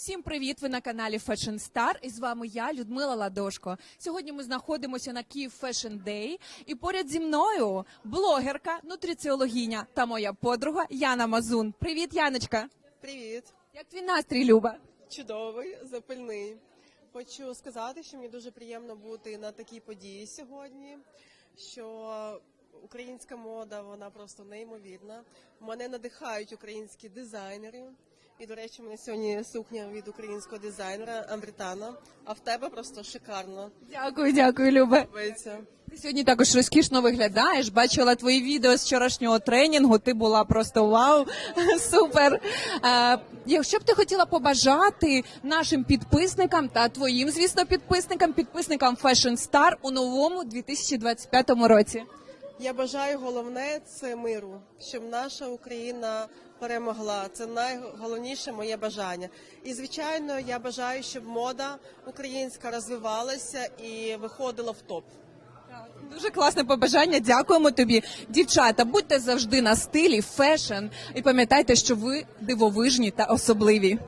Всім привіт! Ви на каналі Fashion Star. І з вами я, Людмила Ладошко. Сьогодні ми знаходимося на Київ Fashion Day. І поряд зі мною блогерка, нутриціологиня та моя подруга Яна Мазун. Привіт, Яночка! Привіт, Як твій настрій, Люба? чудовий, запальний. Хочу сказати, що мені дуже приємно бути на такій події сьогодні. Що українська мода вона просто неймовірна. Мене надихають українські дизайнери. І, до речі, у мене сьогодні сукня від українського дизайнера Амбритана. А в тебе просто шикарно. Дякую, дякую, Люба. Ти сьогодні також розкішно виглядаєш. Бачила твої відео з вчорашнього тренінгу. Ти була просто вау, супер. Е, якщо б ти хотіла побажати нашим підписникам та твоїм, звісно, підписникам, підписникам Fashion Star у новому 2025 році. Я бажаю головне це миру, щоб наша Україна перемогла. Це найголовніше моє бажання. І звичайно, я бажаю, щоб мода українська розвивалася і виходила в топ. Дуже класне побажання. Дякуємо тобі, дівчата. Будьте завжди на стилі, фешн і пам'ятайте, що ви дивовижні та особливі.